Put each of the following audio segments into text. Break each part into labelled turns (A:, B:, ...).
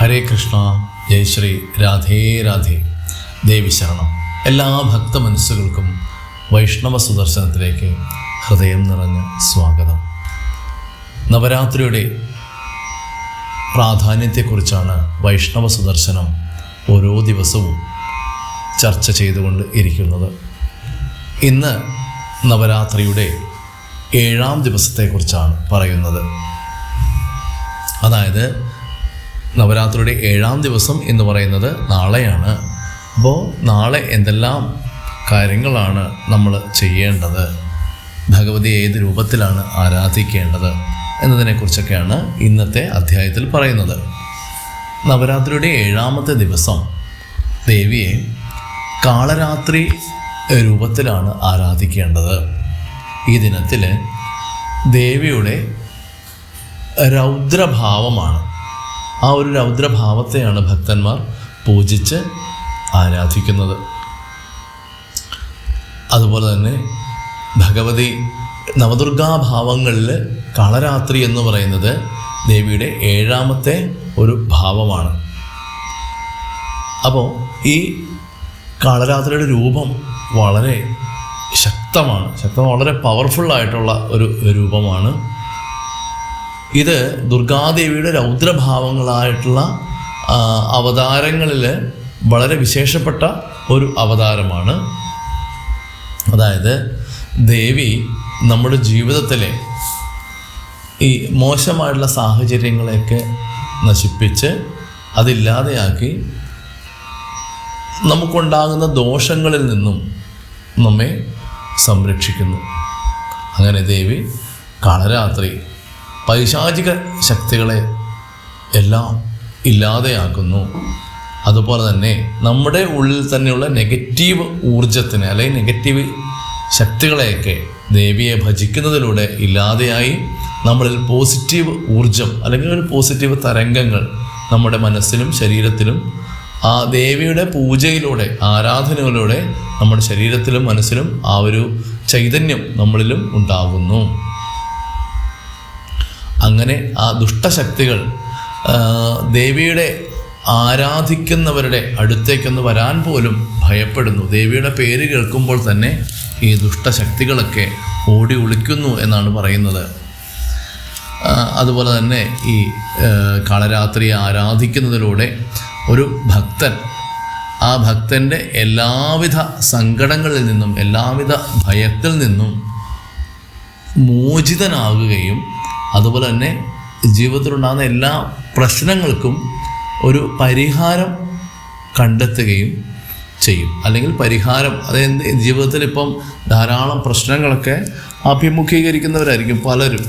A: ഹരേ കൃഷ്ണ ജയ് ശ്രീ രാധേ രാധേ. ദേവി ശരണം. എല്ലാ ഭക്ത മനസ്സുകൾക്കും വൈഷ്ണവ സുദർശനത്തിലേക്ക് ഹൃദയം നിറഞ്ഞ സ്വാഗതം. നവരാത്രിയുടെ പ്രാധാന്യത്തെക്കുറിച്ചാണ് വൈഷ്ണവ സുദർശനം ഓരോ ദിവസവും ചർച്ച ചെയ്തുകൊണ്ട് ഇരിക്കുന്നത്. ഇന്ന് നവരാത്രിയുടെ ഏഴാം ദിവസത്തെക്കുറിച്ചാണ് പറയുന്നത്. അതായത് നവരാത്രിയുടെ ഏഴാം ദിവസം എന്ന് പറയുന്നത് നാളെയാണ്. അപ്പോൾ നാളെ എന്തെല്ലാം കാര്യങ്ങളാണ് നമ്മൾ ചെയ്യേണ്ടത്? ഭഗവതി ഏത് രൂപത്തിലാണ് ആരാധിക്കേണ്ടത്? എന്നതിനെക്കുറിച്ചൊക്കെയാണ് ഇന്നത്തെ അധ്യായത്തിൽ പറയുന്നത്. നവരാത്രിയുടെ ഏഴാമത്തെ ദിവസം ദേവിയെ കാളരാത്രി രൂപത്തിലാണ് ആരാധിക്കേണ്ടത്. ഈ ദിനത്തിൽ ദേവിയുടെ രൗദ്രഭാവമാണ്. ആ ഒരു രൗദ്രഭാവത്തെയാണ് ഭക്തന്മാർ പൂജിച്ച് ആരാധിക്കുന്നത്. അതുപോലെ തന്നെ ഭഗവതി നവദുർഗാഭാവങ്ങളിൽ കളരാത്രി എന്ന് പറയുന്നത് ദേവിയുടെ ഏഴാമത്തെ ഒരു ഭാവമാണ്. അപ്പോൾ ഈ കാളരാത്രിയുടെ രൂപം വളരെ ശക്തമാണ്. ശക്തം വളരെ പവർഫുൾ ആയിട്ടുള്ള ഒരു രൂപമാണ് ഇത് ദുർഗാദേവിയുടെ രൗദ്രഭാവങ്ങളായിട്ടുള്ള അവതാരങ്ങളിൽ വളരെ വിശേഷപ്പെട്ട ഒരു അവതാരമാണ്. അതായത് ദേവി നമ്മുടെ ജീവിതത്തിലെ ഈ മോശമായിട്ടുള്ള സാഹചര്യങ്ങളെയൊക്കെ നശിപ്പിച്ച് അതില്ലാതെയാക്കി നമുക്കുണ്ടാകുന്ന ദോഷങ്ങളിൽ നിന്നും നമ്മെ സംരക്ഷിക്കുന്നു. അങ്ങനെ ദേവി കാളരാത്രി പൈശാചിക ശക്തികളെ എല്ലാം ഇല്ലാതെയാക്കുന്നു. അതുപോലെ തന്നെ നമ്മുടെ ഉള്ളിൽ തന്നെയുള്ള നെഗറ്റീവ് ഊർജത്തിന് അല്ലെങ്കിൽ നെഗറ്റീവ് ശക്തികളെയൊക്കെ ദേവിയെ ഭജിക്കുന്നതിലൂടെ ഇല്ലാതെയായി നമ്മളിൽ പോസിറ്റീവ് ഊർജം അല്ലെങ്കിൽ ഒരു പോസിറ്റീവ് തരംഗങ്ങൾ നമ്മുടെ മനസ്സിലും ശരീരത്തിലും ആ ദേവിയുടെ പൂജയിലൂടെ ആരാധനകളിലൂടെ നമ്മുടെ ശരീരത്തിലും മനസ്സിലും ആ ഒരു ചൈതന്യം നമ്മളിലും ഉണ്ടാകുന്നു. അങ്ങനെ ആ ദുഷ്ടശക്തികൾ ദേവിയുടെ ആരാധിക്കുന്നവരുടെ അടുത്തേക്കൊന്ന് വരാൻ പോലും ഭയപ്പെടുന്നു. ദേവിയുടെ പേര് കേൾക്കുമ്പോൾ തന്നെ ഈ ദുഷ്ടശക്തികളൊക്കെ ഓടി ഒളിക്കുന്നു എന്നാണ് പറയുന്നത്. അതുപോലെ തന്നെ ഈ കാളരാത്രിയെ ആരാധിക്കുന്നതിലൂടെ ഒരു ഭക്തൻ ആ ഭക്തന്റെ എല്ലാവിധ സങ്കടങ്ങളിൽ നിന്നും എല്ലാവിധ ഭയത്തിൽ നിന്നും മോചിതനാകുകയും അതുപോലെ തന്നെ ജീവിതത്തിലുണ്ടാകുന്ന എല്ലാ പ്രശ്നങ്ങൾക്കും ഒരു പരിഹാരം കണ്ടെത്തുകയും ചെയ്യും. അല്ലെങ്കിൽ പരിഹാരം അതായത് ജീവിതത്തിൽ ഇപ്പം ധാരാളം പ്രശ്നങ്ങളൊക്കെ അഭിമുഖീകരിക്കുന്നവരായിരിക്കും പലരും.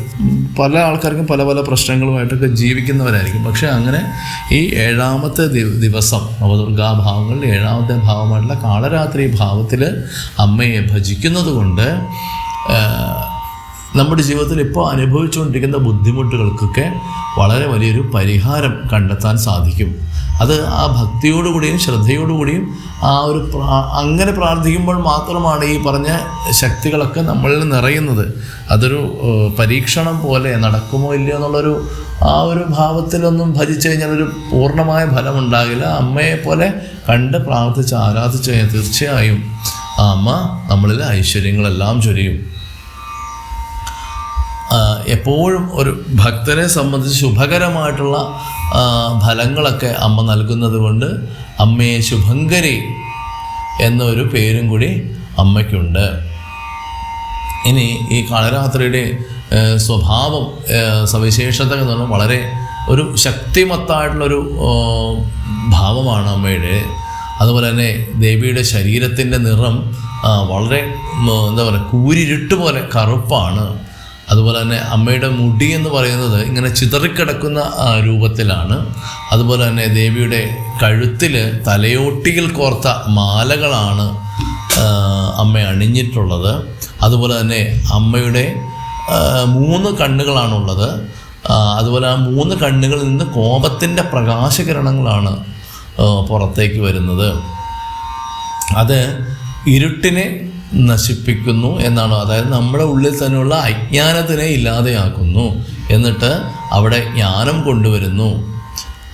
A: പല ആൾക്കാർക്കും പല പല പ്രശ്നങ്ങളുമായിട്ടൊക്കെ ജീവിക്കുന്നവരായിരിക്കും. പക്ഷേ അങ്ങനെ ഈ ഏഴാമത്തെ ദിവസം നവദുർഗാഭാവങ്ങളിൽ ഏഴാമത്തെ ഭാവമായിട്ടുള്ള കാളരാത്രി ഭാവത്തിൽ അമ്മയെ ഭജിക്കുന്നത് കൊണ്ട് നമ്മുടെ ജീവിതത്തിൽ ഇപ്പോൾ അനുഭവിച്ചുകൊണ്ടിരിക്കുന്ന ബുദ്ധിമുട്ടുകൾക്കൊക്കെ വളരെ വലിയൊരു പരിഹാരം കണ്ടെത്താൻ സാധിക്കും. അത് ആ ഭക്തിയോടുകൂടിയും ശ്രദ്ധയോടുകൂടിയും ആ ഒരു അങ്ങനെ പ്രാർത്ഥിക്കുമ്പോൾ മാത്രമാണ് ഈ പറഞ്ഞ ശക്തികളൊക്കെ നമ്മളിൽ നിറയുന്നത്. അതൊരു പരീക്ഷണം പോലെ നടക്കുമോ ഇല്ലയോ എന്നുള്ളൊരു ആ ഒരു ഭാവത്തിലൊന്നും ഭജിച്ചു കഴിഞ്ഞാൽ ഒരു പൂർണമായ ഫലം ഉണ്ടാകില്ല അമ്മയെ പോലെ കണ്ട് പ്രാർത്ഥിച്ച് ആരാധിച്ചു കഴിഞ്ഞാൽ തീർച്ചയായും ആ അമ്മ നമ്മളിൽ ഐശ്വര്യങ്ങളെല്ലാം ചൊരിയും. എപ്പോഴും ഒരു ഭക്തരെ സംബന്ധിച്ച് ശുഭകരമായിട്ടുള്ള ഫലങ്ങളൊക്കെ അമ്മ നൽകുന്നത് കൊണ്ട് അമ്മയെ ശുഭങ്കരി എന്നൊരു പേരും കൂടി അമ്മയ്ക്കുണ്ട്. ഇനി ഈ കാളരാത്രിയുടെ സ്വഭാവം സവിശേഷത എന്ന് പറഞ്ഞാൽ വളരെ ഒരു ശക്തിമത്തായിട്ടുള്ളൊരു ഭാവമാണ് അമ്മയുടെ. അതുപോലെ തന്നെ ദേവിയുടെ ശരീരത്തിന്റെ നിറം വളരെ എന്താ പറയുക കൂരിരുട്ട് പോലെ കറുപ്പാണ്. അതുപോലെ തന്നെ അമ്മയുടെ മുടി എന്ന് പറയുന്നത് ഇങ്ങനെ ചിതറിക്കിടക്കുന്ന രൂപത്തിലാണ്. അതുപോലെ തന്നെ ദേവിയുടെ കഴുത്തിൽ തലയോട്ടിയിൽ കോർത്ത മാലകളാണ് അമ്മ അണിഞ്ഞിട്ടുള്ളത്. അതുപോലെ തന്നെ അമ്മയുടെ മൂന്ന് കണ്ണുകളാണുള്ളത്. അതുപോലെ ആ മൂന്ന് കണ്ണുകളിൽ നിന്ന് കോപത്തിന്റെ പ്രകാശകിരണങ്ങളാണ് പുറത്തേക്ക് വരുന്നത്. അത് ഇരുട്ടിനെ നശിപ്പിക്കുന്നു എന്നാണ്? അതായത് നമ്മുടെ ഉള്ളിൽ തന്നെയുള്ള അജ്ഞാനത്തിനെ ഇല്ലാതെയാക്കുന്നു. എന്നിട്ട് അവിടെ ജ്ഞാനം കൊണ്ടുവരുന്നു.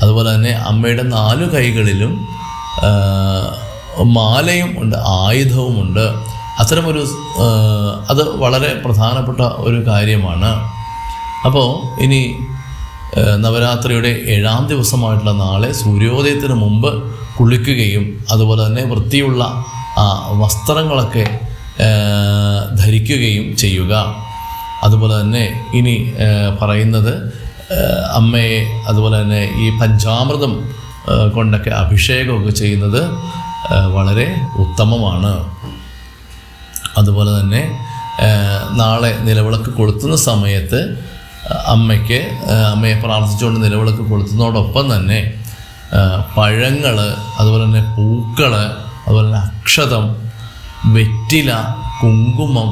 A: അതുപോലെ തന്നെ അമ്മയുടെ നാലു കൈകളിലും മാലയും ഉണ്ട് ആയുധവുമുണ്ട് അത്തരമൊരു അത് വളരെ പ്രധാനപ്പെട്ട ഒരു കാര്യമാണ്. അപ്പോൾ ഇനി നവരാത്രിയുടെ ഏഴാം ദിവസമായിട്ടുള്ള നാളെ സൂര്യോദയത്തിന് മുമ്പ് കുളിക്കുകയും അതുപോലെ തന്നെ വൃത്തിയുള്ള വസ്ത്രങ്ങളൊക്കെ ധരിക്കുകയും ചെയ്യുക. അതുപോലെ തന്നെ ഇനി പറയുന്നത് അമ്മയെ അതുപോലെ തന്നെ ഈ പഞ്ചാമൃതം കൊണ്ടൊക്കെ അഭിഷേകമൊക്കെ ചെയ്യുന്നത് വളരെ ഉത്തമമാണ്. അതുപോലെ തന്നെ നാളെ നിലവിളക്ക് കൊളുത്തുന്ന സമയത്ത് അമ്മയ്ക്ക് അമ്മയെ പ്രാർത്ഥിച്ചുകൊണ്ട് നിലവിളക്ക് കൊളുത്തുന്നതോടൊപ്പം തന്നെ പഴങ്ങൾ അതുപോലെ തന്നെ പൂക്കൾ അതുപോലെ തന്നെ അക്ഷതം വെറ്റില കുങ്കുമം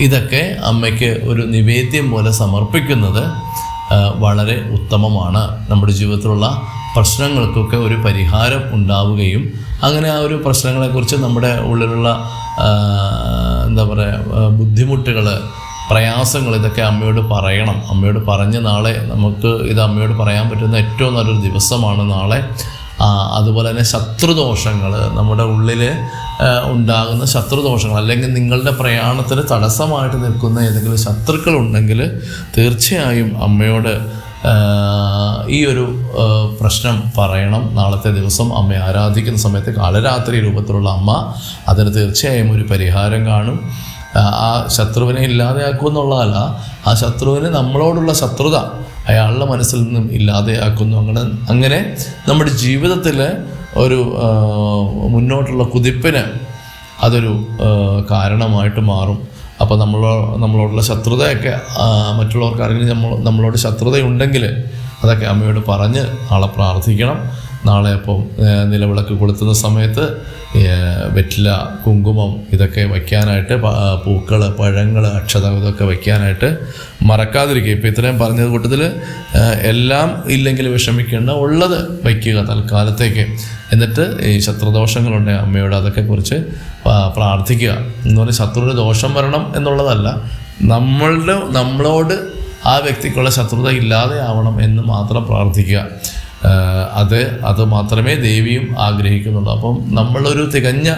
A: ഇതൊക്കെ അമ്മയ്ക്ക് ഒരു നിവേദ്യം പോലെ സമർപ്പിക്കുന്നത് വളരെ ഉത്തമമാണ്. നമ്മുടെ ജീവിതത്തിലുള്ള പ്രശ്നങ്ങൾക്കൊക്കെ ഒരു പരിഹാരം ഉണ്ടാവുകയും അങ്ങനെ ആ ഒരു പ്രശ്നങ്ങളെക്കുറിച്ച് നമ്മുടെ ഉള്ളിലുള്ള എന്താ പറയുക ബുദ്ധിമുട്ടുകൾ പ്രയാസങ്ങൾ ഇതൊക്കെ അമ്മയോട് പറയണം. അമ്മയോട് പറഞ്ഞ് നാളെ നമുക്ക് ഇത് അമ്മയോട് പറയാൻ പറ്റുന്ന ഏറ്റവും നല്ലൊരു ദിവസമാണ് നാളെ. അതുപോലെ തന്നെ ശത്രുദോഷങ്ങൾ നമ്മുടെ ഉള്ളിൽ ഉണ്ടാകുന്ന ശത്രുദോഷങ്ങൾ അല്ലെങ്കിൽ നിങ്ങളുടെ പ്രയാണത്തിന് തടസ്സമായിട്ട് നിൽക്കുന്ന ഏതെങ്കിലും ശത്രുക്കൾ ഉണ്ടെങ്കിൽ തീർച്ചയായും അമ്മയോട് ഈ ഒരു പ്രശ്നം പറയണം. നാളത്തെ ദിവസം അമ്മയെ ആരാധിക്കുന്ന സമയത്ത് കാലരാത്രി രൂപത്തിലുള്ള അമ്മ അതിന് തീർച്ചയായും ഒരു പരിഹാരം കാണും. ആ ശത്രുവിനെ ഇല്ലാതെയാക്കുമെന്നുള്ളതല്ല ആ ശത്രുവിന് നമ്മളോടുള്ള ശത്രുത അയാളുടെ മനസ്സിൽ നിന്നും ഇല്ലാതെയാക്കുന്നു. അങ്ങനെ അങ്ങനെ നമ്മുടെ ജീവിതത്തിൽ ഒരു മുന്നോട്ടുള്ള കുതിപ്പിന് അതൊരു കാരണമായിട്ട് മാറും. അപ്പോൾ നമ്മളോ നമ്മളോടുള്ള ശത്രുതയൊക്കെ മറ്റുള്ളവർക്ക് ആരെങ്കിലും നമ്മൾ നമ്മളോട് ശത്രുതയുണ്ടെങ്കിൽ അതൊക്കെ അമ്മയോട് പറഞ്ഞ് ആളെ പ്രാർത്ഥിക്കണം. നാളെ അപ്പം നിലവിളക്ക് കൊളുത്തുന്ന സമയത്ത് വെറ്റില കുങ്കുമം ഇതൊക്കെ വയ്ക്കാനായിട്ട് പൂക്കൾ പഴങ്ങൾ അക്ഷത ഇതൊക്കെ വയ്ക്കാനായിട്ട് മറക്കാതിരിക്കുക. ഇപ്പോൾ ഇത്രയും പറഞ്ഞത് കൂട്ടത്തിൽ എല്ലാം ഇല്ലെങ്കിൽ വിഷമിക്കേണ്ട ഉള്ളത് വയ്ക്കുക തൽക്കാലത്തേക്ക്. എന്നിട്ട് ഈ ശത്രുദോഷങ്ങളുണ്ട് അമ്മയോട് അതൊക്കെ കുറിച്ച് പ്രാർത്ഥിക്കുക. എന്ന് പറഞ്ഞാൽ ശത്രുവിന് ദോഷം വരണം എന്നുള്ളതല്ല നമ്മളുടെ നമ്മളോട് ആ വ്യക്തിക്കുള്ള ശത്രുത ഇല്ലാതെ ആവണം എന്ന് മാത്രം പ്രാർത്ഥിക്കുക. അത് അത് മാത്രമേ ദേവിയും ആഗ്രഹിക്കുന്നുള്ളൂ. അപ്പം നമ്മളൊരു തികഞ്ഞ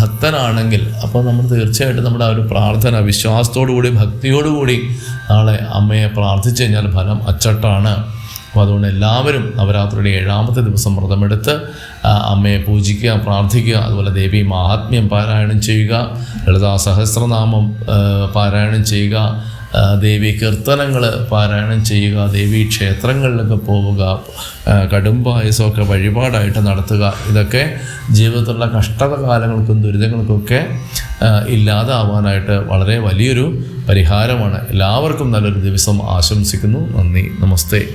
A: ഭക്തനാണെങ്കിൽ അപ്പോൾ നമ്മൾ തീർച്ചയായിട്ടും നമ്മുടെ ആ ഒരു പ്രാർത്ഥന വിശ്വാസത്തോടു ഭക്തിയോടുകൂടി ഭക്തിയോടു നാളെ അമ്മയെ പ്രാർത്ഥിച്ചു കഴിഞ്ഞാൽ ഫലം അച്ചട്ടാണ്. അപ്പോൾ അതുകൊണ്ട് എല്ലാവരും നവരാത്രിയുടെ ഏഴാമത്തെ ദിവസം വ്രതമെടുത്ത് അമ്മയെ പൂജിക്കുക പ്രാർത്ഥിക്കുക അതുപോലെ ദേവി മാഹാത്മ്യം പാരായണം ചെയ്യുക ലളിതാ സഹസ്രനാമം പാരായണം ചെയ്യുക ദേവി കീർത്തനങ്ങൾ പാരായണം ചെയ്യുക ദേവീ ക്ഷേത്രങ്ങളിലൊക്കെ പോവുക കടും കടുംപായസമൊക്കെ വഴിപാടായിട്ട് നടത്തുക. ഇതൊക്കെ ജീവിതത്തിലുള്ള കഷ്ടത കാലങ്ങൾക്കും ദുരിതങ്ങൾക്കൊക്കെ ഇല്ലാതാവാനായിട്ട് വളരെ വലിയൊരു പരിഹാരമാണ്. എല്ലാവർക്കും നല്ലൊരു ദിവസം ആശംസിക്കുന്നു. നന്ദി. നമസ്തേ.